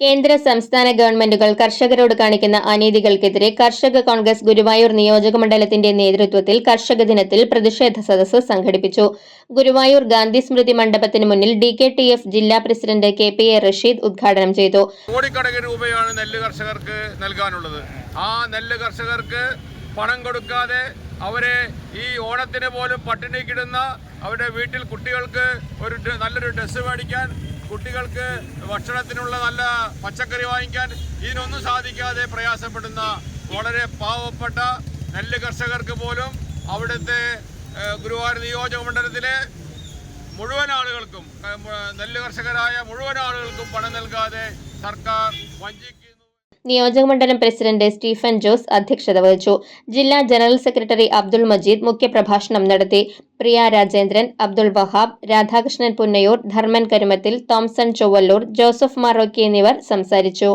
കേന്ദ്ര സംസ്ഥാന ഗവൺമെന്റുകൾ കർഷകരോട് കാണിക്കുന്ന അനീതികൾക്കെതിരെ കർഷക കോൺഗ്രസ് ഗുരുവായൂർ നിയോജക മണ്ഡലത്തിന്റെ നേതൃത്വത്തിൽ കർഷക ദിനത്തിൽ പ്രതിഷേധ സദസ്സ് സംഘടിപ്പിച്ചു. ഗുരുവായൂർ ഗാന്ധി സ്മൃതി മണ്ഡപത്തിന് മുന്നിൽ ഡി കെ ടി എഫ് ജില്ലാ president K P A Rasheed ഉദ്ഘാടനം ചെയ്തു. രൂപയാണ് നെല്ല് കർഷകർക്ക് നൽകാനുള്ളത്. ആ നെല്ല് കർഷകർക്ക് പണം കൊടുക്കാതെ അവരെ ഈ ഓണത്തിന് പോലും പട്ടിണിക്കിടുന്ന അവരുടെ വീട്ടിൽ കുട്ടികൾക്ക് ഒരു നല്ലൊരു ഡ്രസ്സ് മേടിക്കാൻ കുട്ടികൾക്ക് ഭക്ഷണത്തിനുള്ള നല്ല പച്ചക്കറി വാങ്ങിക്കാൻ ഇതിനൊന്നും സാധിക്കാതെ പ്രയാസപ്പെടുന്ന വളരെ പാവപ്പെട്ട നെല്ല് കർഷകർക്ക് പോലും അവിടുത്തെ ഗുരുവായൂർ നിയോജക മണ്ഡലത്തിലെ മുഴുവൻ ആളുകൾക്കും നെല്ല് കർഷകരായ മുഴുവൻ ആളുകൾക്കും പണം നൽകാതെ സർക്കാർ വഞ്ചിക്കുന്നു നിയോജകമണ്ഡലം പ്രസിഡന്റ് സ്റ്റീഫൻ ജോസ് അധ്യക്ഷത വഹിച്ചു. ജില്ലാ ജനറൽ സെക്രട്ടറി അബ്ദുൾ മജീദ് മുഖ്യപ്രഭാഷണം നടത്തി. പ്രിയ രാജേന്ദ്രൻ അബ്ദുൾ വഹാബ് രാധാകൃഷ്ണൻ പുന്നയൂർ ധർമ്മൻ കരുമത്തിൽ തോംസൺ ചൊവ്വല്ലൂർ ജോസഫ് മാറോക്കി എന്നിവർ സംസാരിച്ചു.